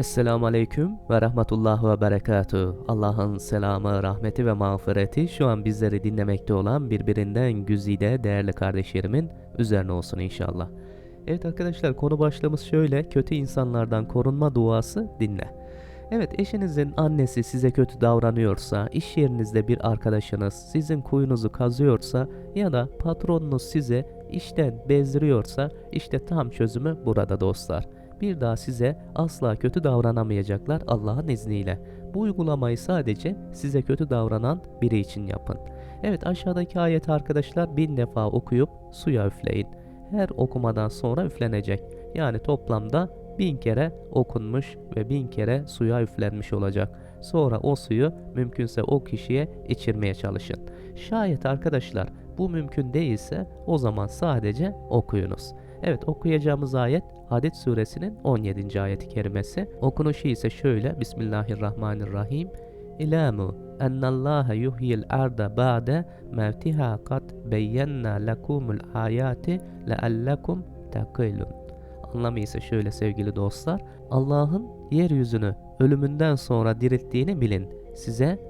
Esselamu Aleyküm ve Rahmetullah ve Berekatuhu. Allah'ın selamı, rahmeti ve mağfireti şu an bizleri dinlemekte olan birbirinden güzide değerli kardeşlerimin üzerine olsun inşallah. Evet arkadaşlar konu başlığımız şöyle. Kötü insanlardan korunma duası dinle. Evet eşinizin annesi size kötü davranıyorsa, iş yerinizde bir arkadaşınız sizin kuyunuzu kazıyorsa ya da patronunuz size işten bezdiriyorsa işte tam çözümü burada dostlar. Bir daha size asla kötü davranamayacaklar Allah'ın izniyle. Bu uygulamayı sadece size kötü davranan biri için yapın. Evet aşağıdaki ayet arkadaşlar bin defa okuyup suya üfleyin. Her okumadan sonra üflenecek. Yani toplamda bin kere okunmuş ve bin kere suya üflenmiş olacak. Sonra o suyu mümkünse o kişiye içirmeye çalışın. Şayet arkadaşlar bu mümkün değilse o zaman sadece okuyunuz. Evet okuyacağımız ayet Hadid suresinin 17. ayeti kerimesi. Okunuşu ise şöyle Bismillahirrahmanirrahim. İlamu ennallâhe yuhyil arda ba'de mevtiha kat beyyenna lekumul ayati leallekum takilun. Anlamı ise şöyle sevgili dostlar. Allah'ın yeryüzünü ölümünden sonra dirilttiğini bilin. Size